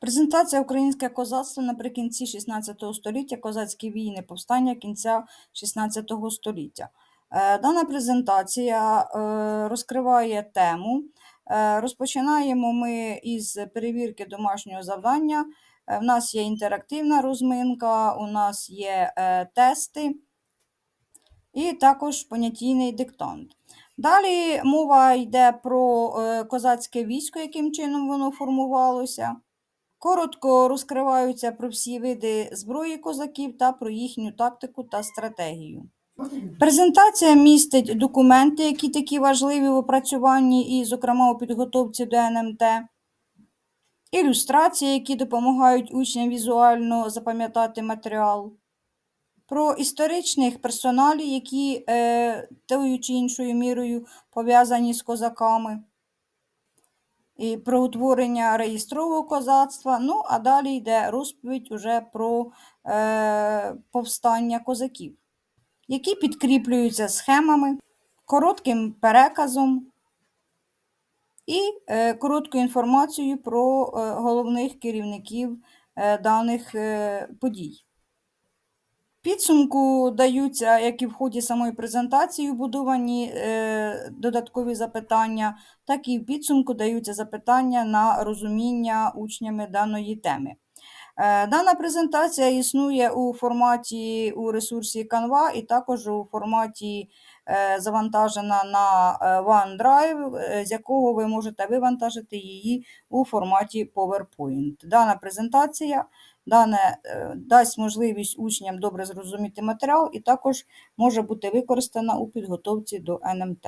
Презентація Українське козацтво наприкінці 16 століття, козацькі війни, повстання кінця 16 століття. Е, Дана презентація е, розкриває тему. Е, Розпочинаємо ми із перевірки домашнього завдання. В нас є інтерактивна розминка, у нас є тести і також понятійний диктант. Далі мова йде про козацьке військо, яким чином воно формувалося. Коротко розкриваються про всі види зброї козаків та про їхню тактику та стратегію. Презентація містить документи, які такі важливі в опрацюванні і, зокрема, у підготовці до НМТ, ілюстрації, які допомагають учням візуально запам'ятати матеріал, про історичних персоналів, які е, тою чи іншою мірою пов'язані з козаками і про утворення реєстрового козацтва. Ну, а далі йде розповідь уже про е, повстання козаків, які підкріплюються схемами, коротким переказом і е, короткою інформацією про е, головних керівників е, даних е, подій. Підсумку даються, як і в ході самої презентації, будовані е, додаткові запитання, так і в підсумку даються запитання на розуміння учнями даної теми. Е, Дана презентація існує у форматі у ресурсі Canva і також у форматі е, завантажена на е, OneDrive, з якого ви можете вивантажити її у форматі PowerPoint. Дана презентація дане дасть можливість учням добре зрозуміти матеріал і також може бути використана у підготовці до НМТ.